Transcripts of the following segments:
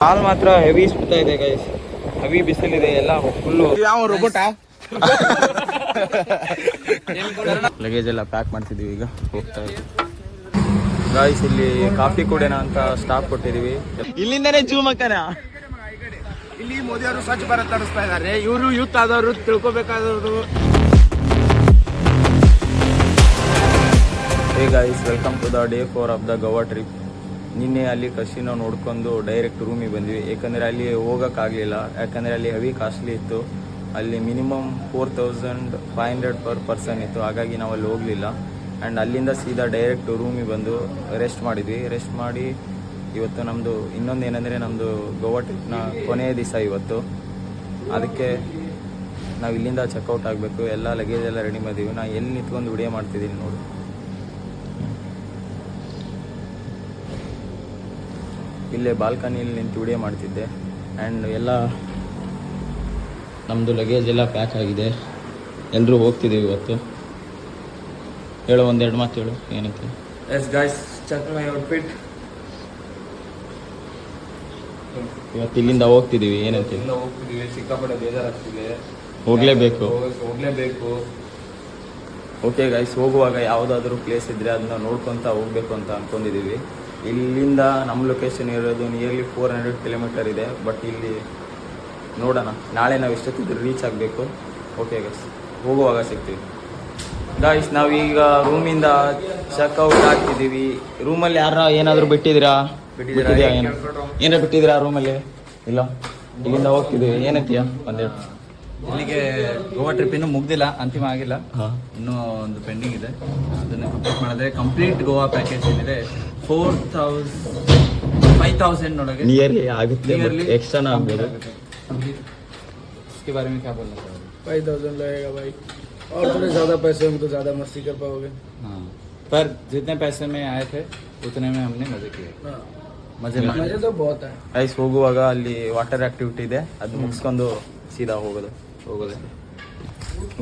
ಕಾಲ್ ಮಾತ್ರ ಹೆವಿ ಸುತ್ತಾ ಇದೆ ಗೈಸ್ ಹೆವಿ ಬಿಸಿಲಿದೆ ಎಲ್ಲ ಫುಲ್ಲು ಯಾವ ರೋಬೋಟಾ ಲಗೇಜ್ ಎಲ್ಲ ಪ್ಯಾಕ್ ಮಾಡ್ತಿದೀವಿ ಈಗ. ಹೋಗ್ತಾ ಇದ್ದೀವಿ ಗಾಯ್ಸ್ ಇಲ್ಲಿ ಕಾಫಿ ಕುಡಿಯೋಣ ಅಂತ ಸ್ಟಾಪ್ ಕೊಟ್ಟಿದೀವಿ. ಇಲ್ಲಿಂದನೇ ಜೂಮ್ ಅಕ್ಕನ ಇಲ್ಲಿ ಮೋದಿ ಅವರು ಸ್ವಚ್ಛ ಭಾರತ್ ನಡೆಸ್ತಾ ಇದ್ದಾರೆ. ಇವರು ಯೂತ್ ಆದವರು ತಿಳ್ಕೊಬೇಕಾದವರು. Hey guys welcome to the day four of the Goa trip ನಿನ್ನೆ ಅಲ್ಲಿ ಕಸಿನೋ ನೋಡ್ಕೊಂಡು ಡೈರೆಕ್ಟ್ ರೂಮಿಗೆ ಬಂದ್ವಿ. ಯಾಕಂದರೆ ಅಲ್ಲಿ ಹೋಗೋಕ್ಕಾಗಲಿಲ್ಲ. ಯಾಕಂದರೆ ಅಲ್ಲಿ ಹೆವಿ ಕಾಸ್ಟ್ಲಿ ಇತ್ತು. ಅಲ್ಲಿ minimum four thousand five hundred per person ಇತ್ತು. ಹಾಗಾಗಿ ನಾವು ಅಲ್ಲಿ ಹೋಗಲಿಲ್ಲ. ಆ್ಯಂಡ್ ಅಲ್ಲಿಂದ ಸೀದಾ ಡೈರೆಕ್ಟ್ ರೂಮಿಗೆ ಬಂದು ರೆಸ್ಟ್ ಮಾಡಿದ್ವಿ. ರೆಸ್ಟ್ ಮಾಡಿ ಇವತ್ತು ನಮ್ಮದು ಇನ್ನೊಂದು ಏನಂದರೆ ನಮ್ಮದು ಗೋವಾ ಟ್ರಿಪ್ನ ಕೊನೆಯ ದಿವಸ ಇವತ್ತು. ಅದಕ್ಕೆ ನಾವು ಇಲ್ಲಿಂದ ಚೆಕ್ಔಟ್ ಆಗಬೇಕು. ಎಲ್ಲ ಲಗೇಜ್ ಎಲ್ಲ ರೆಡಿ ಮಾಡಿದ್ದೀವಿ ನಾನು ಎಲ್ಲಿ ನಿಂತ್ಕೊಂಡು ವಿಡಿಯೋ ಮಾಡ್ತಿದ್ದೀನಿ ನೋಡು. ಇಲ್ಲೇ ಬಾಲ್ಕನಿಯಲ್ಲಿ ನಿಂತು ವಿಡಿಯೋ ಮಾಡ್ತಿದ್ದೆ. ಆ್ಯಂಡ್ ಎಲ್ಲ ನಮ್ಮದು ಲಗೇಜ್ ಎಲ್ಲ ಪ್ಯಾಕ್ ಆಗಿದೆ. ಎಲ್ಲರೂ ಹೋಗ್ತಿದ್ದೀವಿ ಇವತ್ತು. ಹೇಳು ಒಂದೆರಡು ಮಾತು ಹೇಳು ಏನಂತ? Yes guys check my outfit ಇವತ್ತು ಇಲ್ಲಿಂದ ಹೋಗ್ತಿದ್ದೀವಿ ಏನಂತ? ಹೋಗ್ತಿದ್ದೀವಿ ಸಿಕ್ಕಾಪಟ್ಟೆ ಬೇಜಾರಾಗ್ತಿದೆ. ಹೋಗಲೇಬೇಕು. ಹೋಗ್- ಹೋಗ್ಲೇಬೇಕು. ಓಕೆ ಗೈಸ್ ಹೋಗುವಾಗ ಯಾವುದಾದ್ರೂ ಪ್ಲೇಸ್ ಇದ್ದರೆ ಅದನ್ನ ನೋಡ್ಕೊತ ಹೋಗ್ಬೇಕು ಅಂತ ಅಂದ್ಕೊಂಡಿದ್ದೀವಿ ಇಲ್ಲಿಂದ ನಮ್ಮ ಲೊಕೇಶನ್ ಇರೋದು ನಿಯರ್ಲಿ ಫೋರ್ ಹಂಡ್ರೆಡ್ ಕಿಲೋಮೀಟರ್ ಇದೆ ಬಟ್ ಇಲ್ಲಿ ನೋಡೋಣ. ನಾಳೆ ನಾವು ಎಷ್ಟೊತ್ತಿದ್ರು ರೀಚ್ ಆಗಬೇಕು. ಓಕೆ ಗಸ್ ಹೋಗುವಾಗ ಸಿಗ್ತೀವಿ. ಗಾಯ್ಸ್ ನಾವೀಗ ರೂಮಿಂದ ಚೆಕ್ಔಟ್ ಆಗ್ತಿದ್ದೀವಿ ರೂಮಲ್ಲಿ ಯಾರ ಏನಾದರೂ ಬಿಟ್ಟಿದ್ದೀರಾ? ಬಿಟ್ಟಿದ್ದೀರಾ? ಏನಾರು ಬಿಟ್ಟಿದ್ದೀರಾ ರೂಮಲ್ಲಿ ಇಲ್ಲ. ಇಲ್ಲಿಂದ ಹೋಗ್ತಿದ್ದೀವಿ. ಏನಂತೀಯ? ಒಂದೆರಡು ಇಲ್ಲಿಗೆ ಗೋವಾ ಟ್ರಿಪ್ ಇನ್ನೂ ಮುಗ್ದಿಲ್ಲ ಅಂತಿಮ ಆಗಿಲ್ಲ ಹಾಂ ಇನ್ನೂ ಒಂದು ಪೆಂಡಿಂಗ್ ಇದೆ ಅದನ್ನ ಕಂಪ್ಲೀಟ್ ಮಾಡಿದ್ರೆ ಕಂಪ್ಲೀಟ್ ಗೋವಾ ಪ್ಯಾಕೇಜ್ ಏನಿದೆ ಫೋರ್ ತೌಸಂಡ್ ಫೈವ್ ತೌಸಂಡ್ ಒಳಗೆ ನಿಯರ್ಲಿ ಆಗುತ್ತೆ Nearly ಎಕ್ಸ್ಟ್ರಾನ ಆಗ್ಬೋದು इसके बारे में क्या बोलना चाहोगे फाइव थाउजेंड लगेगा भाई और थोड़े ज़्यादा पैसे में तो ज़्यादा मस्ती कर पाओगे हाँ पर जितने पैसे में आए थे उतने में हमने मजे किए हाँ मजे मारे मज़े तो बहुत है ಐಸ್ ಹೋಗುವಾಗ ಅಲ್ಲಿ ವಾಟರ್ ಆಕ್ಟಿವಿಟಿ ಇದೆ ಅದು ಮುಗಿಸ್ಕೊಂಡು ಸೀದಾ ಹೋಗೋದು ಹೋಗೋದು.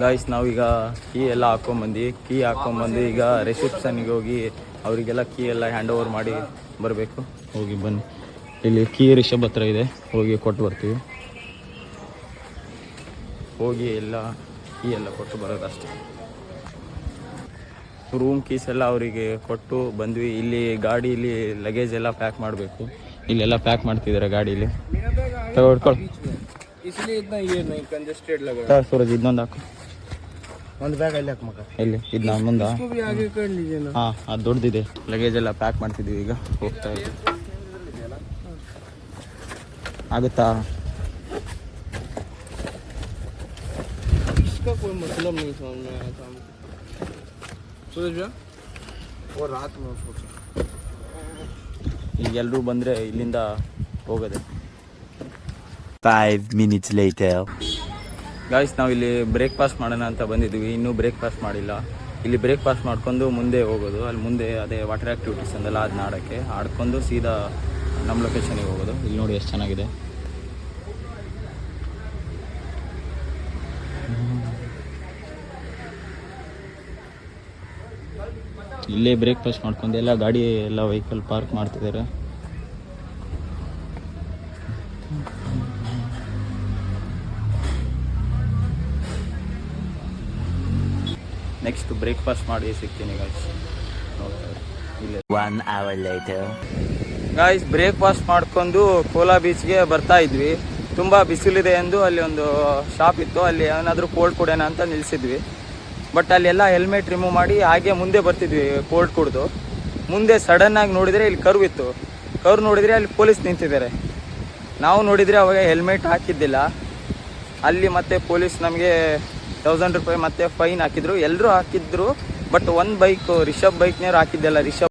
ಗಾಯ್ಸ್ ನಾವೀಗ ಕೀ ಎಲ್ಲ ಹಾಕೊಂಬಂದು ಕೀ ಹಾಕೊಂಬಂದು ಈಗ ರಿಸೆಪ್ಷನ್ಗೆ ಹೋಗಿ ಅವರಿಗೆಲ್ಲ ಕೀ ಎಲ್ಲ ಹ್ಯಾಂಡ್ ಓವರ್ ಮಾಡಿ ಬರಬೇಕು. ಹೋಗಿ ಬನ್ನಿ. ಇಲ್ಲಿ ಕೀ ರಿಷಬ್ ಹತ್ರ ಇದೆ. ಹೋಗಿ ಕೊಟ್ಟು ಬರ್ತೀವಿ. ಹೋಗಿ ಎಲ್ಲ ಕೀ ಎಲ್ಲ ಕೊಟ್ಟು ಬರೋದಷ್ಟೇ. ರೂಮ್ ಕೀಸ್ ಎಲ್ಲ ಅವರಿಗೆ ಕೊಟ್ಟು ಬಂದ್ವಿ. ಇಲ್ಲಿ ಗಾಡೀಲಿ ಲಗೇಜ್ ಎಲ್ಲ ಪ್ಯಾಕ್ ಮಾಡಬೇಕು. ಇಲ್ಲೆಲ್ಲ ಪ್ಯಾಕ್ ಮಾಡ್ತಿದ್ದಾರೆ ಗಾಡೀಲಿ. ತಗೊಡ್ಕೊಳ್ಳಿ इसलिए इतना ये नहीं कंजेस्टेड लग रहा ಸೂರಜ್ ಇದನ್ನೊಂದು ಹಾಕು है बैग आई लग मका ಎಲ್ಲಿ ಇದು ನಾನು ಮುಂದ इसको भी आगे कर लीजिए ना ಹಾಂ ಅದು ದೊಡ್ಡದಿದೆ ಲಗೇಜ್ ಎಲ್ಲ ಪ್ಯಾಕ್ ಮಾಡ್ತಿದ್ದೀವಿ ಈಗ ಹೋಗ್ತಾ ಇದ್ದೀವಿ ಆಗುತ್ತಾ इसका कोई मतलब नहीं समझ में आया था हमको सूरज भैया वो रात में सोचा ಈಗ ಎಲ್ಲರೂ ಬಂದರೆ ಇಲ್ಲಿಂದ ಹೋಗೋದೆ Five ಮಿನಿಟ್ಸ್ later. ಗಾಯ್ಸ್ ನಾವು ಇಲ್ಲಿ ಬ್ರೇಕ್ಫಾಸ್ಟ್ ಮಾಡೋಣ ಅಂತ ಬಂದಿದ್ವಿ ಇನ್ನೂ ಬ್ರೇಕ್ಫಾಸ್ಟ್ ಮಾಡಿಲ್ಲ. ಇಲ್ಲಿ ಬ್ರೇಕ್ಫಾಸ್ಟ್ ಮಾಡ್ಕೊಂಡು ಮುಂದೆ ಹೋಗೋದು. ಅಲ್ಲಿ ಮುಂದೆ ಅದೇ ವಾಟರ್ ಆ್ಯಕ್ಟಿವಿಟೀಸ್ ಅಂದಲ್ಲ ಅದನ್ನ ಆಡೋಕ್ಕೆ. ಆಡ್ಕೊಂಡು ಸೀದಾ ನಮ್ಮ ಲೊಕೇಶನಿಗೆ ಹೋಗೋದು. ಇಲ್ಲಿ ನೋಡಿ ಎಷ್ಟು ಚೆನ್ನಾಗಿದೆ. ಇಲ್ಲೇ ಬ್ರೇಕ್ಫಾಸ್ಟ್ ಮಾಡ್ಕೊಂಡು ಎಲ್ಲ ಗಾಡಿ ಎಲ್ಲ ವೆಹಿಕಲ್ ಪಾರ್ಕ್ ಮಾಡ್ತಿದ್ದಾರೆ. ಬ್ರೇಕ್ಫಾಸ್ಟ್ ಮಾಡಿ ಸಿಗ್ತೀನಿ ಗಾಯ್ಸ್. ಗಾಯ್ಸ್ ಬ್ರೇಕ್ಫಾಸ್ಟ್ ಮಾಡ್ಕೊಂಡು ಕೋಲಾ ಬೀಚ್ಗೆ ಬರ್ತಾ ಇದ್ವಿ. ತುಂಬ ಬಿಸಿಲಿದೆ ಎಂದು ಅಲ್ಲಿ ಒಂದು ಶಾಪ್ ಇತ್ತು. ಅಲ್ಲಿ ಏನಾದರೂ ಕೋಲ್ಡ್ ಕೊಡೋಣ ಅಂತ ನಿಲ್ಲಿಸಿದ್ವಿ ಬಟ್ ಅಲ್ಲೆಲ್ಲ ಹೆಲ್ಮೆಟ್ ರಿಮೂವ್ ಮಾಡಿ ಹಾಗೆ ಮುಂದೆ ಬರ್ತಿದ್ವಿ ಕೋಲ್ಡ್ ಕುಡಿದು. ಮುಂದೆ ಸಡನ್ನಾಗಿ ನೋಡಿದರೆ ಇಲ್ಲಿ ಕರ್ವ್ ಇತ್ತು. ಕರ್ವ್ ನೋಡಿದರೆ ಅಲ್ಲಿ ಪೊಲೀಸ್ ನಿಂತಿದ್ದಾರೆ. ನಾವು ನೋಡಿದರೆ ಅವಾಗ ಹೆಲ್ಮೆಟ್ ಹಾಕಿದ್ದಿಲ್ಲ. ಅಲ್ಲಿ ಮತ್ತೆ ಪೊಲೀಸ್ ನಮಗೆ ತೌಸಂಡ್ ರೂಪಾಯಿ ಮತ್ತೆ ಫೈನ್ ಹಾಕಿದ್ರು. ಎಲ್ಲರೂ ಹಾಕಿದ್ರು ಬಟ್ ಒಂದು ಬೈಕ್ ರಿಷಬ್ ಬೈಕ್ನವ್ರು ಹಾಕಿದ್ದೆಲ್ಲ ರಿಷಬ್.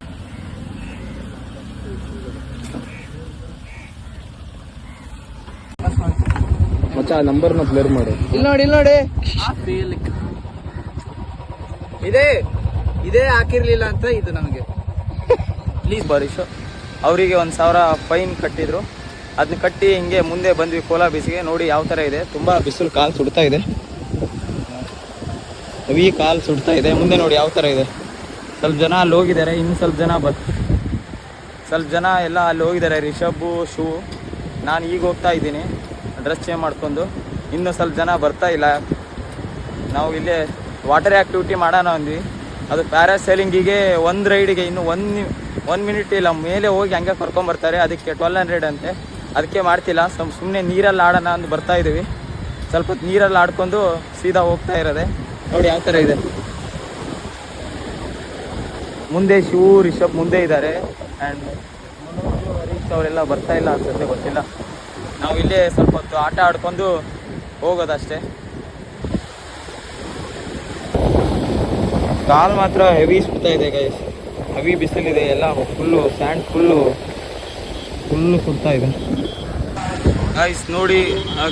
ಮಚ್ಚ ನಂಬರ್ನ ಬ್ಲರ್ ಮಾಡಿ. ಇಲ್ಲಿ ನೋಡಿ ಇಲ್ಲಿ ನೋಡಿ. ಇದೇ ಇದೇ ಹಾಕಿರ್ಲಿಲ್ಲ ಅಂತ ಇದು ನಮಗೆ. ಪ್ಲೀಸ್ ಬರೀಶು ಅವರಿಗೆ ಒಂದು ಸಾವಿರ ಫೈನ್ ಕಟ್ಟಿದ್ರು. ಅದನ್ನ ಕಟ್ಟಿ ಹಿಂಗೆ ಮುಂದೆ ಬಂದ್ವಿ ಕೋಲಾ ಬಿಸಿಗೆ ನೋಡಿ ಯಾವ ಥರ ಇದೆ. ತುಂಬ ಬಿಸಿಲು ಕಾಲು ಸುಡ್ತಾ ಇದೆ. ಹೆವಿ ಕಾಲು ಸುಡ್ತಾ ಇದೆ. ಮುಂದೆ ನೋಡಿ ಯಾವ ಥರ ಇದೆ. ಸ್ವಲ್ಪ ಜನ ಅಲ್ಲಿ ಹೋಗಿದ್ದಾರೆ. ಇನ್ನು ಸ್ವಲ್ಪ ಜನ ಬತ್ ಸ್ವಲ್ಪ ಜನ ಎಲ್ಲ ಅಲ್ಲಿ ಹೋಗಿದ್ದಾರೆ. ರಿಷಬ್ ಶೂ, ನಾನು ಈಗ ಹೋಗ್ತಾ ಇದ್ದೀನಿ. ಡ್ರೆಸ್ ಚೇಂಜ್ ಮಾಡ್ಕೊಂಡು. ಇನ್ನೂ ಸ್ವಲ್ಪ ಜನ ಬರ್ತಾ ಇಲ್ಲ. ನಾವು ಇಲ್ಲೇ ವಾಟರ್ ಆ್ಯಕ್ಟಿವಿಟಿ ಮಾಡೋಣ ಅಂದ್ವಿ. ಅದು ಪ್ಯಾರಾಸೈಲಿಂಗಿಗೆ ಒಂದು ರೈಡಿಗೆ ಇನ್ನು ಒಂದು ಒನ್ ಮಿನಿಟ್ ಇಲ್ಲ. ಮೇಲೆ ಹೋಗಿ ಹಂಗೆ ಕರ್ಕೊಂಬರ್ತಾರೆ ಅದಕ್ಕೆ ಟ್ವೆಲ್ ಹಂಡ್ರೆಡ್ ಅಂತೆ. ಅದಕ್ಕೆ ಮಾಡ್ತಿಲ್ಲ. ಸ್ವಲ್ಪ ಸುಮ್ಮನೆ ನೀರಲ್ಲಿ ಆಡೋಣ ಅಂತ ಬರ್ತಾ ಇದ್ದೀವಿ ಸ್ವಲ್ಪ ಹೊತ್ತು ನೀರಲ್ಲಿ ಆಡ್ಕೊಂಡು ಸೀದಾ ಹೋಗ್ತಾ ಇರೋದೆ. ನೋಡಿ, ಯಾವ ಥರ ಇದೆ? ಮುಂದೆ ಶಿವ, ರಿಷಬ್ ಮುಂದೆ ಇದ್ದಾರೆ. ಆ್ಯಂಡ್ ಹರೀಶ್ ಅವರೆಲ್ಲ ಬರ್ತಾ ಇಲ್ಲ ಅನ್ಸುತ್ತೆ, ಗೊತ್ತಿಲ್ಲ. ನಾವು ಇಲ್ಲೇ ಸ್ವಲ್ಪ ಹೊತ್ತು ಆಟ ಆಡ್ಕೊಂಡು ಹೋಗೋದಷ್ಟೇ. ಕಾಲ್ ಮಾತ್ರ ಹೆವಿ ಸುತ್ತಾ ಇದೆ ಗೈಸ್ ಹೆವಿ ಬಿಸಿಲಿದೆ, ಎಲ್ಲ ಫುಲ್ಲು ಸ್ಯಾಂಡ್ ಫುಲ್ಲು ಫುಲ್ಲು ಸುತ್ತಾ ಇದೆ. ಗಾಯ್ಸ್ ನೋಡಿ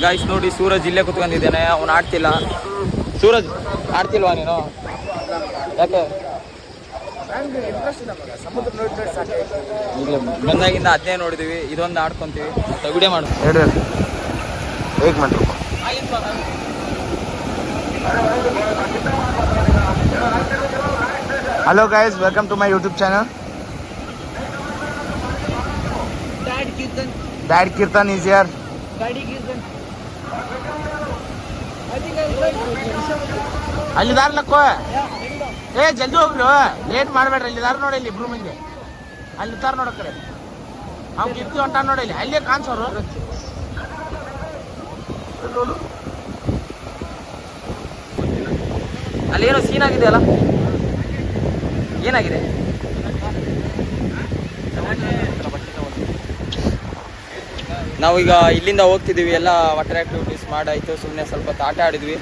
ಗಾಯ್ಸ್ ನೋಡಿ, ಸೂರಜ್ ಇಲ್ಲೇ ಕುತ್ಕೊಂಡಿದ್ದಾನೆ, ಅವನು ಆಡ್ತಿಲ್ಲ. ಸೂರಜ್ ಆಡ್ತಿಲ್ವಾ ನೀನು? ಯಾಕೆ? ಸಮುದ್ರ ನೋಡಿದ್ರೆ ಸಾಕು ಇಲ್ಲ ಬಂದಾಗಿಂದ ಅದನ್ನೇ ನೋಡಿದೀವಿ ಇದೊಂದು ಆಡ್ಕೊಂತೀವಿ. ತಗಡೆ ಮಾಡು. ಹೇಗೆ ಮಾಡ್ರಿ hello guys welcome to my YouTube channel dad Keerthan is here ಅಲ್ಲಿದಾರ ಲಕ್ಕೋ ಏ, ಜಲ್ದಿ ಹೋಗ್ರಿ ಲೇಟ್ ಮಾಡಬೇಡ್ರಿ, ಅಲ್ಲಿದಾರ ನೋಡಿ ಇಲ್ಲಿ ಇಬ್ರು ಮಂದಿ. ಅಲ್ಲಿ ತಾರ ನೋಡ ಕಡೆ. ಅವ್ನು ಕಿರ್ತಿ ಹೊಂಟ ನೋಡಿ ಇಲ್ಲಿ. ಅಲ್ಲೇ ಕಾಣಿಸೋರು. ಅಲ್ಲೇನೋ ಸೀನ್ ಆಗಿದೆ ಅಲ್ಲ? ಏನಾಗಿದೆ? ನಾವೀಗ ಇಲ್ಲಿಂದ ಹೋಗ್ತಿದ್ದೀವಿ. ಎಲ್ಲ ವಾಟರ್ ಆ್ಯಕ್ಟಿವಿಟೀಸ್ ಮಾಡಾಯಿತು. ಸುಮ್ಮನೆ ಸ್ವಲ್ಪ ಆಟ ಆಡಿದ್ವಿ.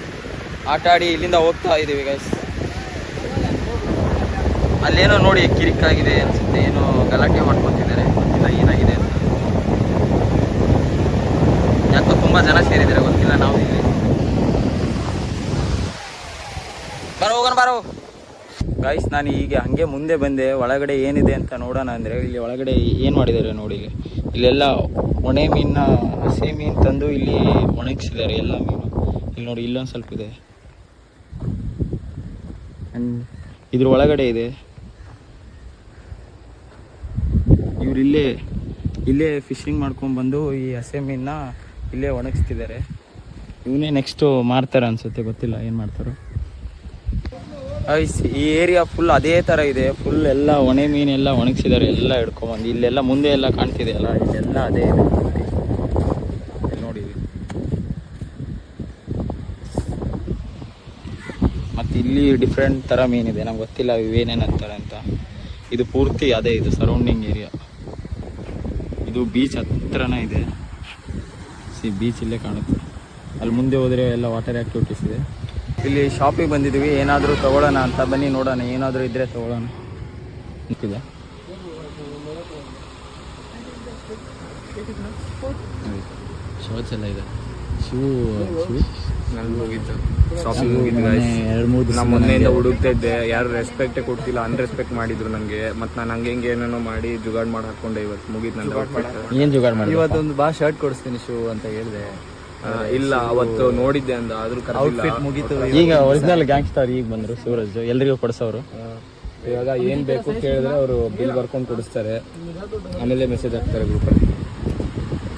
ಆಟ ಆಡಿ ಇಲ್ಲಿಂದ ಹೋಗ್ತಾ ಇದ್ದೀವಿ ಗೈಸ್ ಅಲ್ಲೇನೋ ನೋಡಿ ಕಿರಿಕಾಗಿದೆ ಅನ್ಸುತ್ತೆ. ಏನೋ ಗಲಾಟೆ ಮಾಡ್ಕೊತಿದ್ದಾರೆ. ಗೊತ್ತಿಲ್ಲ ಏನಾಗಿದೆ ಅಂತ. ಯಾಕೋ ತುಂಬ ಜನ ಸೇರಿದ್ದಾರೆ ಗೊತ್ತಿಲ್ಲ ನಾವು ಇಲ್ಲಿ ಬರೋ ಹೋಗೋಣ ಬರೋ ಗಾಯ್ಸ್ ನಾನು ಈಗ ಹಂಗೆ ಮುಂದೆ ಬಂದೆ. ಒಳಗಡೆ ಏನಿದೆ ಅಂತ ನೋಡೋಣ ಅಂದರೆ ಇಲ್ಲಿ ಒಳಗಡೆ ಏನು ಮಾಡಿದ್ದಾರೆ ನೋಡಿ ಇಲ್ಲಿ. ಇಲ್ಲೆಲ್ಲ ಒಣೆ ಮೀನ ಹಸಿ ಮೀನು ತಂದು ಇಲ್ಲಿ ಒಣಗಿಸಿದ್ದಾರೆ ಎಲ್ಲ ಮೀನು. ಇಲ್ಲಿ ನೋಡಿ ಇಲ್ಲೊಂದು ಸ್ವಲ್ಪ ಇದೆ. ಇದ್ರ ಒಳಗಡೆ ಇದೆ. ಇವ್ರು ಇಲ್ಲೇ ಇಲ್ಲೇ ಫಿಶಿಂಗ್ ಮಾಡ್ಕೊಂಡು ಬಂದು ಈ ಹಸೆ ಮೀನನ್ನ ಇಲ್ಲೇ ಒಣಗಿಸ್ತಿದ್ದಾರೆ. ಇವನೇ ನೆಕ್ಸ್ಟು ಮಾರ್ತಾರೆ ಅನ್ಸುತ್ತೆ, ಗೊತ್ತಿಲ್ಲ ಏನು ಮಾಡ್ತಾರೋ. ಈ ಏರಿಯಾ ಫುಲ್ ಅದೇ ಥರ ಇದೆ. ಫುಲ್ ಎಲ್ಲ ಒಣೆ ಮೀನೆಲ್ಲ ಒಣಗಿಸಿದ್ದಾರೆ ಎಲ್ಲ ಹಿಡ್ಕೊಂಬಂದು. ಇಲ್ಲೆಲ್ಲ ಮುಂದೆ ಎಲ್ಲ ಕಾಣ್ತಿದೆ ಅಲ್ಲ? ಇಲ್ಲೆಲ್ಲ ಅದೇ ಇದೆ. ನೋಡಿ. ಮತ್ತೆ ಇಲ್ಲಿ ಡಿಫ್ರೆಂಟ್ ಥರ ಮೀನಿದೆ ನಮ್ಗೆ ಗೊತ್ತಿಲ್ಲ ಇವೇನೇನು ಅಂತಾರೆ ಅಂತ. ಇದು ಪೂರ್ತಿ ಅದೇ ಇದು ಸರೌಂಡಿಂಗ್ ಏರಿಯಾ ಇದು ಬೀಚ್ ಹತ್ರನೇ ಇದೆ. ಸಿ ಬೀಚ್ ಇಲ್ಲೇ ಕಾಣುತ್ತೆ. ಅಲ್ಲಿ ಮುಂದೆ ಹೋದರೆ ಎಲ್ಲ ವಾಟರ್ ಆ್ಯಕ್ಟಿವಿಟೀಸ್ ಇದೆ. ಇಲ್ಲಿ ಶಾಪಿಗೆ ಬಂದಿದ್ದೀವಿ. ಏನಾದರೂ ತಗೊಳ್ಳೋಣ ಅಂತ. ಬನ್ನಿ ನೋಡೋಣ. ಏನಾದರೂ ಇದ್ದರೆ ತಗೊಳ್ಳೋಣ. ಇದೆ. ಶರ್ಟ್ಸ್ ಎಲ್ಲ ಇದೆ. Shoe Shivu shopping guys. ಎರಡು ಮೂರು ದಿನ ಮೊನ್ನೆಯಿಂದ ಹುಡುಕ್ತಾ ಇದ್ದೆ. ಯಾರು ರೆಸ್ಪೆಕ್ಟೇ ಕೊಡ್ತಿಲ್ಲ. ಅನ್ರೆಸ್ಪೆಕ್ಟ್ ಮಾಡಿದ್ರು ನನಗೆ ಮತ್ತೆ ನಾನು ಹಂಗೆ ಹಿಂಗೆ ಏನೇನೋ ಮಾಡಿ ಜುಗಾಡ್ ಮಾಡಿ ಹಾಕೊಂಡೆ ಇವತ್ತು. ಮುಗಿದ್ ನನ್ನ ಏನು ಜುಗಾಡ್ ಮಾಡಿ ಇವತ್ತೊಂದು ಬಾ ಶರ್ಟ್ ಕೊಡಿಸ್ತೀನಿ ಶೂ ಅಂತ ಹೇಳಿದೆ. ಇಲ್ಲ ಅವತ್ತು ನೋಡಿದ್ದೆ ಅಂದ ಆದ್ರೂ ಕರೆದಿಲ್ಲ. ಮುಗೀತು ಈಗ ಒರಿಜಿನಲ್ ಗ್ಯಾಂಗ್ಸ್ಟರ್ ಈಗ ಬಂದ್ರು ಸೂರಜ್ ಎಲ್ರಿಗೂ ಕೊಡ್ಸೋರು ಇವಾಗ ಏನ್ ಬೇಕು ಕೇಳಿದ್ರೆ ಅವರು ಬಿಲ್ ಬರ್ಕೊಂಡು ಕೊಡಿಸ್ತಾರೆ. ಆಮೇಲೆ ಮೆಸೇಜ್ ಹಾಕ್ತಾರೆ ಗ್ರೂಪಲ್ಲಿ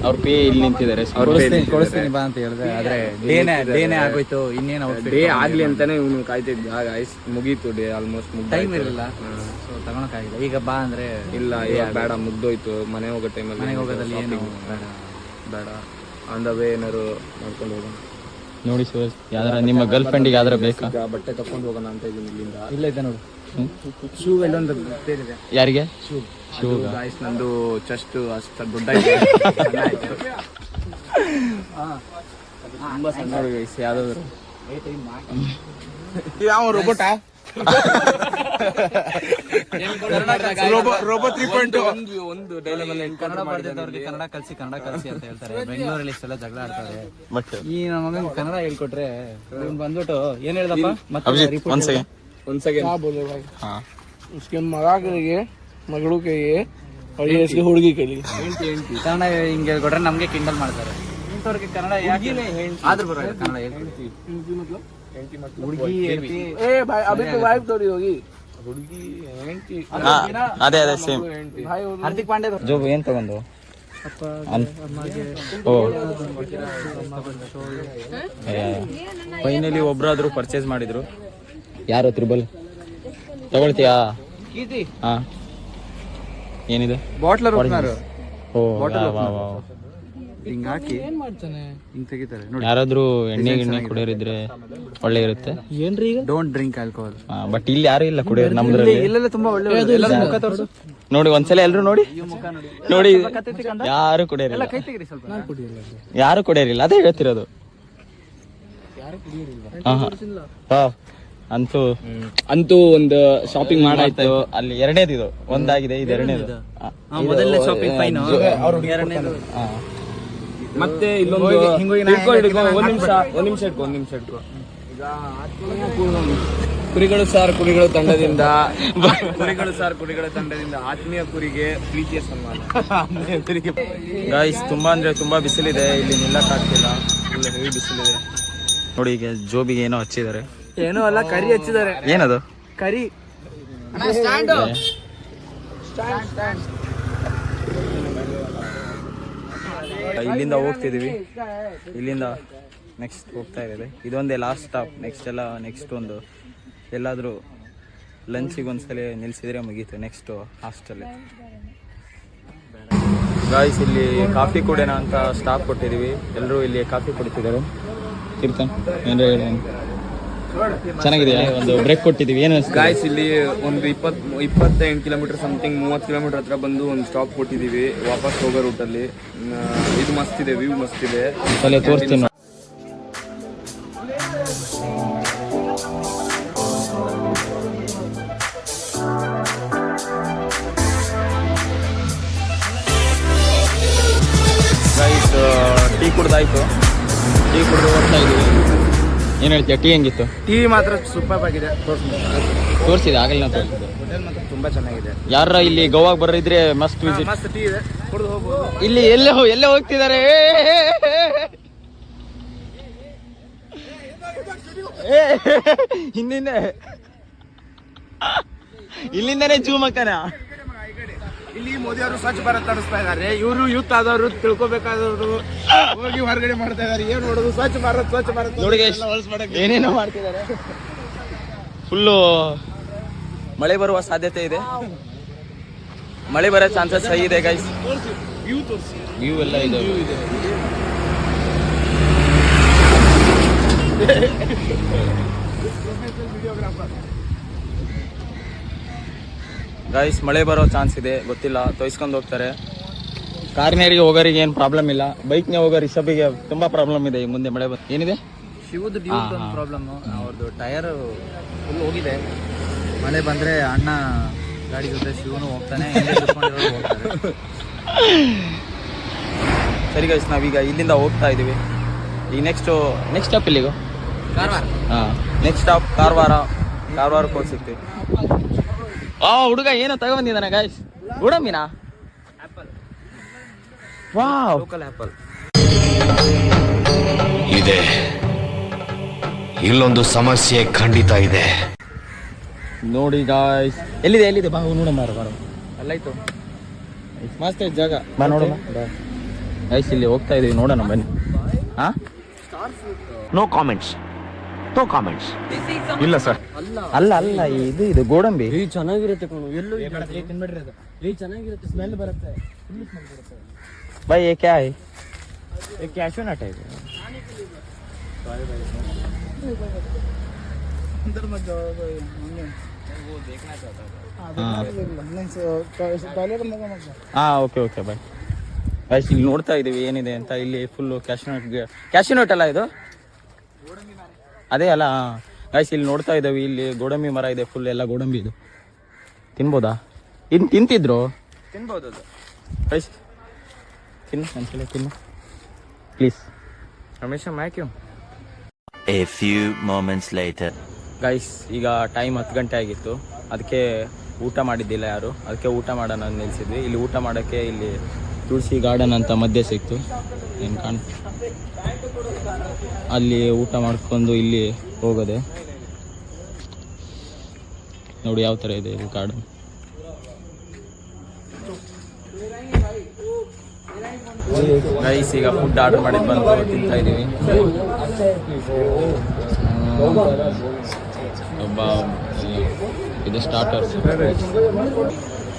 ಅವ್ರ ಪೇ ಇಲ್ಲಿ ನಿಂತಿದ್ದಾರೆ ಅವ್ರ ಕೊಡಿಸ್ತೀನಿ ಬಾ ಅಂತ ಹೇಳಿದ್ರೆ ಆದ್ರೆ ಡೇನೆ ಡೇನೆ ಆಗೋಯ್ತು ಇನ್ನೇನು ಡೇ ಆಗ್ಲಿ ಅಂತಾನೆ ಇವನು ಕಾಯ್ತಿದ್ದ. ಆಗ ಐಸ್ ಮುಗೀತು ಡೇ ಆಲ್ಮೋಸ್ಟ್ ಟೈಮ್ ಇರಲಿಲ್ಲ ಸೊ ತಗೊಳಕ್ಕಾಗಿಲ್ಲ. ಈಗ ಬಾ ಅಂದ್ರೆ ಇಲ್ಲ ಬೇಡ ಮುಗ್ದೋಯ್ತು. ಮನೆ ಹೋಗೋ ಟೈಮಲ್ಲಿ ಮನೆಗೆ ಹೋಗೋದಲ್ಲಿ ಏನು ಬೇಡ. ಬೇಡ. ಆನ್ ದ ವೇ ಏನಾರು ಮಾಡ್ಕೊಂಡು ಹೋಗೋಣ. ನೋಡಿ ಸರ್ ಯಾವ್ದಾರ ನಿಮ್ಮ ಗರ್ಲ್ ಫ್ರೆಂಡಿಗೆ ಯಾವ್ದಾರ ಬೇಕಾ? ಈಗ ಬಟ್ಟೆ ತಕೊಂಡು ಹೋಗೋಣ ಅಂತ ಇದೀನಿ ಇಲ್ಲಿಂದ. ಇಲ್ಲ ಇದೆ ನೋಡು. ಶೂ ಎಲ್ಲೊಂದು ಇದೆ. ಯಾರಿಗೆ? ಶೂ. ಶೂ ಗಾಯ್ಸ್ ನಂದು ಚೆಸ್ಟ್ ಅಷ್ಟು ದೊಡ್ಡ ಇದೆ. ಸಣ್ಣ ಆಯ್ತು. ತುಂಬಾ ಸಣ್ಣ ನೋಡಿ ಗೈಸ್ ಯಾವ್ದಾದ್ರು. ಯಾವ ರೋಬೋಟಾ? ರೋಬೋ ತ್ರೀ ಪಾಯಿಂಟ್ ಒಂದು ಒಂದು ಡೈಲಾಗ್ ಅಲ್ಲಿ ಕನ್ನಡ ಬರ್ದಿದ್ದವ್ರಿಗೆ ಕನ್ನಡ ಕಲ್ಸಿ ಕನ್ನಡ ಕಲ್ಸಿ ಅಂತ ಹೇಳ್ತಾರೆ ಬೆಂಗಳೂರಲ್ಲಿ ಇಷ್ಟೆಲ್ಲ ಜಗಳ ಆಡ್ತಾರೆ ಬಟ್ ಈ ನಮ್ಮ ಮಗನ್ ಕನ್ನಡ ಹೇಳ್ಕೊಟ್ರೆ ಇವ್ನ್ ಬಂದ್ಬಿಟ್ಟು ಏನ್ ಹೇಳ್ದಪ್ಪ ಮತ್ತೆ ಅಭಿಜಿತ್ ಒಂದ್ ಸೆಕೆಂಡ್ ಒಂದ್ ಸೆಕೆಂಡ್ ಹಾ उसके मगा के मगड़ू के ये और ये इसके हुड़गी के लिए ಕನ್ನಡ ಹಿಂಗೆ ಹೇಳ್ಕೊಟ್ರೆ ನಮ್ಗೆ ಕಿಂಡಲ್ ಮಾಡ್ತಾರೆ ಇಂಥವ್ರಿಗೆ ಕನ್ನಡ ಯಾಕೆ ಆದ್ರೂ ಬರೋಲ್ಲ ಕನ್ನಡ ಹೇಳ್ಕೊಡ್ತೀವಿ ಹುಡುಗಿ ಹೆಂಡ್ತಿ ए भाई अभी तो ಹುಡುಗಿ ಹೆಂಡತಿ ಅದೇ ಅದೇ ಸೇಮ್ ಹಾರ್ದಿಕ್ ಪಾಂಡೆ ಜೋಬು ಏನ್ ತಗೊಂಡು? ಫೈನಲಿ ಒಬ್ರಾದ್ರೂ ಪರ್ಚೇಸ್ ಮಾಡಿದ್ರು. ಯಾರು ತ್ರಿಬಲ್? ತಗೊಳ್ತೀಯಾ? ಹಾ. ಏನಿದೆ? ಬಾಟ್ಲರ್ ಓ ಹಿಂಗ್ ಹಾಕಿ ಹಿಂಗ್ ತೆಗಿತಾರೆ. ನೋಡಿ ಯಾರಾದ್ರೂ ಎಣ್ಣೆ ಗಿಣ್ಣೆ ಕುಡಿಯೋರಿದ್ರೆ ಒಳ್ಳೆ ಇರುತ್ತೆ. ಡೋಂಟ್ ಡ್ರಿಂಕ್ ಆಲ್ಕೋಹಾಲ್ ಬಟ್ ಇಲ್ಲಿ ಯಾರು ಇಲ್ಲ ಕುಡಿಯೋರು ನಮ್ದ್ರಲ್ಲಿ. ಇಲ್ಲೆಲ್ಲ ತುಂಬಾ ಒಳ್ಳೆ ಎಲ್ಲರೂ ಮುಖ ತೋರಿಸು. ನೋಡಿ ಒಂದ್ಸಲ ಎಲ್ರು ನೋಡಿ. ನೋಡಿ. ಯಾರು ಕುಡಿಯೋರಿಲ್ಲ. ಕೈ ತೆಗಿರಿ ಸ್ವಲ್ಪ. ಯಾರು ಕುಡಿಯರಿಲ್ಲ ಅದೇ ಹೇಳ್ತಿರೋದು. ಹಾ. ಅಂತೂ. ಅಂತೂ ಒಂದು ಶಾಪಿಂಗ್ ಮಾಡಾಯ್ತು. ಅಲ್ಲಿ ಎರಡನೇದು ಇದು ಒಂದಾಗಿದೆ ಇದು ಎರಡನೇದು. ಆ, ಮೊದಲನೇ ಶಾಪಿಂಗ್ ಫೈನ್ ಆ. ಮತ್ತೆ ಇಲ್ಲೊಂದು ಹಿಡ್ಕೊ, ಹಿಡ್ಕೊ, ಒಂದ್ ನಿಮಿಷ ಒಂದ್ ನಿಮಿಷ ಇಟ್ಕೊ ಒಂದ್ ನಿಮಿಷ ಇಟ್ಕೊ. ಈಗ ಆತ್ಮೀಯ ಕು- ಕುರಿಗಳು ಸಾರ್ ಕುರಿಗಳು ತಂಡದಿಂದ ಕುರಿಗಳು ಸಾರ್ ಕುರಿಗಳ ತಂಡದಿಂದ ಆತ್ಮೀಯ ಕುರಿಗೆ ಪ್ರೀತಿಯ ಸನ್ಮಾನ. ಗಾಯ್ಸ್ ತುಂಬಾ ಅಂದ್ರೆ ತುಂಬಾ ಬಿಸಿಲಿದೆ ಇಲ್ಲಿ ನಿಲ್ಲಕ್ ಆಗ್ತಿಲ್ಲ. ಫುಲ್ ಹೆವಿ ಬಿಸಿಲಿದೆ. ನೋಡಿ ಈಗ ಜೋಬಿಗೆ ಏನೋ ಹಚ್ಚಿದ್ದಾರೆ. ಏನೋ ಅಲ್ಲ ಕರಿ ಹಚ್ಚಿದ್ದಾರೆ. ಏನದು? ಕರಿ. ಇಲ್ಲಿಂದ ಹೋಗ್ತಿದೀವಿ ಇಲ್ಲಿಂದ ನೆಕ್ಸ್ಟ್ ಹೋಗ್ತಾ ಇದೆ ಇದೊಂದೇ ಲಾಸ್ಟ್ ಸ್ಟಾಪ್ ನೆಕ್ಸ್ಟ್ ಎಲ್ಲ ನೆಕ್ಸ್ಟ್ ಒಂದು ಎಲ್ಲಾದರೂ ಲಂಚಿಗೆ ಒಂದ್ಸಲ ನಿಲ್ಸಿದ್ರೆ ಮುಗೀತು. ನೆಕ್ಸ್ಟ್ ಹಾಸ್ಟೆಲ್ ಗಾಯ್ಸ್ ಇಲ್ಲಿ ಕಾಫಿ ಕುಡಿಯೋಣ ಅಂತ ಸ್ಟಾಪ್ ಕೊಟ್ಟಿದ್ದೀವಿ. ಎಲ್ಲರೂ ಇಲ್ಲಿ ಕಾಫಿ ಕುಡಿತಿದ್ದಾರೆ. ಕೀರ್ತನ್ ಏನಾರ ಹೇಳಿ ಚೆನ್ನಾಗಿದೆಯಾ? ಒಂದು ಬ್ರೇಕ್ ಕೊಟ್ಟಿದ್ದೀವಿ. ಏನು? ಗಾಯ್ಸ್ ಇಲ್ಲಿ ಒಂದು ಇಪ್ಪತ್ ಇಪ್ಪತ್ತೆಂಟು ಕಿಲೋಮೀಟರ್ ಸಮಥಿಂಗ್ ಮೂವತ್ತು ಕಿಲೋಮೀಟರ್ ಹತ್ರ ಬಂದು ಒಂದು ಸ್ಟಾಪ್ ಕೊಟ್ಟಿದ್ದೀವಿ. ವಾಪಸ್ ಹೋಗೋ ರೂಟಲ್ಲಿ ಇದು ಮಸ್ತ್ ಇದೆ ವ್ಯೂ ಮಸ್ತ್ ಇದೆ. ಅಲ್ಲೇ ತೋರಿಸ್ತೀನಿ ಟೀ ಕುಡ್ದಾಯ್ತು. ಟೀ ಕುಡ್ದು ಹೋಗ್ತಾ ಇದೀವಿ ಏನು ಹೇಳ್ತೀಯ ಟೀ ಹೆಂಗಿತ್ತು ಟೀ ಮಾತ್ರ ಸೂಪರ್ ಆಗಿದೆ ತೋರಿಸಿದೆ ಆಗಲ್ಲ ತೋರಿಸಿದೆ ಹೋಟೆಲ್ ಮಾತ್ರ ತುಂಬಾ ಚೆನ್ನಾಗಿದೆ ಯಾರ ಇಲ್ಲಿ ಗೋವಾಗ್ ಬರೋರಿದ್ರೆ ಮಸ್ಟ್ ವಿಸಿಟ್ ಮಸ್ತ್ ಟೀ ಇದೆ ಕುಡಿದು ಹೋಗ್ಬೋದು ಇಲ್ಲಿ ಎಲ್ಲೇ ಎಲ್ಲೇ ಹೋಗ್ತಿದ್ದಾರೆ ಹಿಂದಿಂದ ಇಲ್ಲಿಂದನೇ ಜೂಮ್ ಹಾಕನ ಇಲ್ಲಿ ಮೋದಿ ಅವರು ಸ್ವಚ್ಛ ಭಾರತ್ ನಡೆಸ್ತಾ ಇದ್ದಾರೆ. ಇವರು ಯೂತ್ ಆದವರು ತಿಳ್ಕೊಬೇಕಾದವರು ಹೋಗಿ ಹೊರಗಡೆ ಮಾಡ್ತಾ ಇದ್ದಾರೆ. ಏನ್ ನೋಡೋದು ಸ್ವಚ್ಛ ಭಾರತ್ ಸ್ವಚ್ಛ ಭಾರತ್ ನೋಡಿ guys, ಏನೇನೋ ಮಾಡ್ತಿದ್ದಾರೆ. ಫುಲ್ಲು ಮಳೆ ಬರುವ ಸಾಧ್ಯತೆ ಇದೆ. ಮಳೆ ಬರೋ ಚಾನ್ಸಸ್ ಹೈ ಇದೆ ಗೈಸ್ ವ್ಯೂ ಎಲ್ಲ ಇದೆ. ಗೈಸ್ ಮಳೆ ಬರೋ ಚಾನ್ಸ್ ಇದೆ. ಗೊತ್ತಿಲ್ಲ ತೊಯ್ಸ್ಕೊಂಡು ಹೋಗ್ತಾರೆ. ಕಾರ್ನೇರಿಗೆ ಹೋಗೋರಿಗೆ ಏನು ಪ್ರಾಬ್ಲಮ್ ಇಲ್ಲ. ಬೈಕ್ನೇ ಹೋಗೋ ರಿಷಬಿಗೆ ತುಂಬಾ ಪ್ರಾಬ್ಲಮ್ ಇದೆ ಈ ಮುಂದೆ ಮಳೆ ಬಂದು ಏನಿದೆ? ಶಿವದ. ಪ್ರಾಬ್ಲಮ್ ಅವ್ರದ್ದು ಟೈರ್ ಫುಲ್ ಹೋಗಿದೆ. ಮಳೆ ಬಂದರೆ ಅಣ್ಣ ಗಾಡಿ ಜೊತೆ ಶಿವನು ಹೋಗ್ತಾನೆ. ಸರಿ ಗೈಸ್ ನಾವೀಗ ಇಲ್ಲಿಂದ ಹೋಗ್ತಾ ಇದ್ದೀವಿ. ಈಗ ನೆಕ್ಸ್ಟು ನೆಕ್ಸ್ಟ್ ಸ್ಟಾಪ್ ಇಲ್ಲಿಗೋ ಹಾಂ ನೆಕ್ಸ್ಟ್ ಸ್ಟಾಪ್ ಕಾರವಾರ. ಕಾರವಾರಕ್ಕೆ ಹೋಗಿ ಸಿಗ್ತೀವಿ. ಆ ಹುಡುಗ ಏನೋ ತಗೊಂಬಂದಿದ್ದಾನೆ guys apple wow. Local apple ಇದೆ. ಇಲ್ಲೊಂದು ಸಮಸ್ಯೆ ಖಂಡಿತ ಇದೆ. ನೋಡಿ ಗಾಯ್ಸ್ ಎಲ್ಲಿದೆ ಎಲ್ಲಿದೆ? ಬಾ ನೋಡ ಮಾರ ಬಾರ ಅಲ್ಲಾಯ್ತು. ಮಸ್ತ್ ಐತೆ ಜಾಗ. ಬಾ ನೋಡೋಣ. ಗಾಯ್ಸ್ ಇಲ್ಲಿ ಹೋಗ್ತಾ ಇದೀವಿ ನೋಡೋಣ ಬನ್ನಿ. ಹಾ ನೋ comments. ನೋ ಕಾಮೆಂಟ್ಸ್ ಇಲ್ಲ ಸರ್. ಅಲ್ಲ ಅಲ್ಲ ಇದು ಇದು ಗೋಡಂಬಿ. ಈ ಚೆನ್ನಾಗಿರುತ್ತೆ ಕಣು ಎಲ್ಲೂ ತಿನ್ಬೇಡ್ರಿ ಅದು. ಈ ಚೆನ್ನಾಗಿರುತ್ತೆ ಸ್ಮೆಲ್ ಬರುತ್ತೆ. ಬೈ ಏ ಏಕೆ ಆಯ್ ಕ್ಯಾಶು ನಟ ಇದು? ಹಾಂ. Okay okay by. ಬೈ ಇಲ್ಲಿ ನೋಡ್ತಾ ಇದೀವಿ ಏನಿದೆ ಅಂತ. ಇಲ್ಲಿ ಫುಲ್ಲು ಕ್ಯಾಶು ಕ್ಯಾಶು ಅಲ್ಲ ಇದು? ಅದೇ ಅಲ್ಲ ಗೈಸ್ ಇಲ್ಲಿ ನೋಡ್ತಾ ಇದ್ದಾವೆ ಇಲ್ಲಿ ಗೋಡಂಬಿ ಮರ ಇದೆ ಫುಲ್ ಎಲ್ಲ ಗೋಡಂಬಿ ಇದು. ತಿನ್ಬೋದಾ? ಇನ್ ತಿಂತಿದ್ರು? ತಿನ್ಬೋದು ಅದು. ಗೈಸ್ ತಿನ್ನು ತಿನ್ನು. ಪ್ಲೀಸ್ ಹಮೇಶ ಮ್ಯಾಕ್ಯೂ a few moments later guys ಈಗ ಟೈಮ್ ಹತ್ತು ಗಂಟೆ ಆಗಿತ್ತು. ಅದಕ್ಕೆ ಊಟ ಮಾಡಿದ್ದಿಲ್ಲ ಯಾರು? ಅದಕ್ಕೆ ಊಟ ಮಾಡೋಣ ಅಂತ ನಿಲ್ಸಿದ್ವಿ ಇಲ್ಲಿ ಊಟ ಮಾಡೋಕ್ಕೆ ಇಲ್ಲಿ ತುಳಸಿ ಗಾರ್ಡನ್ ಅಂತ ಮಧ್ಯೆ ಸಿಕ್ತು. ಏನು ಕಾಣ್ ಅಲ್ಲಿ ಊಟ ಮಾಡ್ಕೊಂಡು ಇಲ್ಲಿ ಹೋಗೋದೆ. ನೋಡಿ ಯಾವ ಥರ ಇದೆ ಇಲ್ಲಿ ಗಾರ್ಡನ್. ರೈಸ್ ಈಗ ಫುಡ್ ಆರ್ಡರ್ ಮಾಡಿ ಬಂದು ತಿಂತಾ ಇದ್ದೀವಿ. ಒಬ್ಬ ಇದು ಸ್ಟಾರ್ಟರ್ಸ್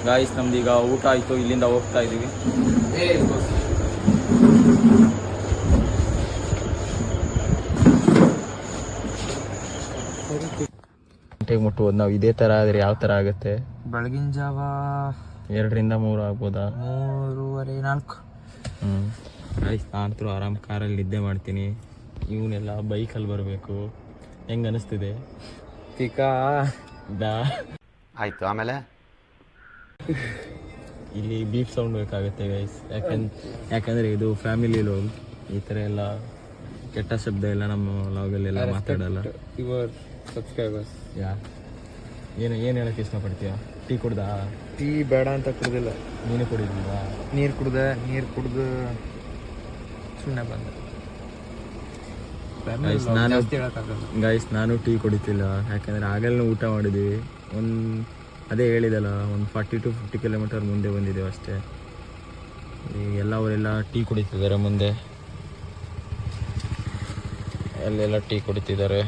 ಗಾಯ್ಸ್ ನಮ್ದು ಈಗ ಊಟ ಆಯ್ತು ಇಲ್ಲಿಂದ ಹೋಗ್ತಾ ಇದೀವಿ. ಗಂಟೆಗೆ ಮುಟ್ಬೋದು ನಾವು ಇದೇ ತರ ಆದ್ರೆ ಯಾವ ತರ ಆಗುತ್ತೆ? ಬೆಳಗಿನ ಜಾವ ಎರಡರಿಂದ ಮೂರು ಆಗ್ಬೋದಾ? ಮೂರುವರೆ ನಾಲ್ಕು. ಹ್ಮ್. ನಾನು ಆರಾಮ್ ಕಾರಲ್ಲಿ ನಿದ್ದೆ ಮಾಡ್ತೀನಿ. ಇವನ್ನೆಲ್ಲ ಬೈಕಲ್ಲಿ ಬರಬೇಕು. ಹೆಂಗ್ ಅನಿಸ್ತಿದೆ? ಪಿಕಾ ದಾ ಆಯ್ತು ಆಮೇಲೆ? ಇಲ್ಲಿ ಬೀಫ್ ಸೌಂಡ್ ಬೇಕಾಗುತ್ತೆ ಗೈಸ್ ಯಾಕಂದ್ ಯಾಕಂದ್ರೆ ಇದು ಫ್ಯಾಮಿಲಿ ಲೋನ್ ಈ ಥರ ಎಲ್ಲ ಕೆಟ್ಟ ಶಬ್ದ ಎಲ್ಲ ನಮ್ಮ ಲಾಗಲ್ಲೆಲ್ಲ ಮಾತಾಡಲ್ಲ. Your subscribers yeah? ಏನು ಏನು ಹೇಳಕ್ಕೆ ಇಷ್ಟಪಡ್ತೀಯ? ಟೀ ಕುಡ್ದಾ? ಟೀ ಬೇಡ ಅಂತ ಕುಡ್ದಿಲ್ಲ. ನೀನು ಕುಡಿದಿಲ್ವಾ? ನೀರು ಕುಡ್ದೆ ನೀರು ಕುಡ್ದು ಸುಮ್ಮನೆ ಬಂದೆ. ಗೈಸ್ ನಾನು ಗೈಸ್ ನಾನು ಟೀ ಕುಡಿತಿಲ್ಲ. ಯಾಕಂದ್ರೆ ಆಗಲೇ ಊಟ ಮಾಡಿದ್ವಿ. ಒಂದು ಅದೇ ಹೇಳಿದಲ್ಲ, ಒಂದು ಫಾರ್ಟಿ ಟು ಫಿಫ್ಟಿ ಕಿಲೋಮೀಟರ್ ಮುಂದೆ ಬಂದಿದ್ದೇವೆ ಅಷ್ಟೇ. ಎಲ್ಲ ಅವರೆಲ್ಲ ಟೀ ಕುಡಿತಿದ್ದಾರೆ ಮುಂದೆ. ಅಲ್ಲೆಲ್ಲ ಟೀ ಕುಡಿತಿದ್ದಾರೆ.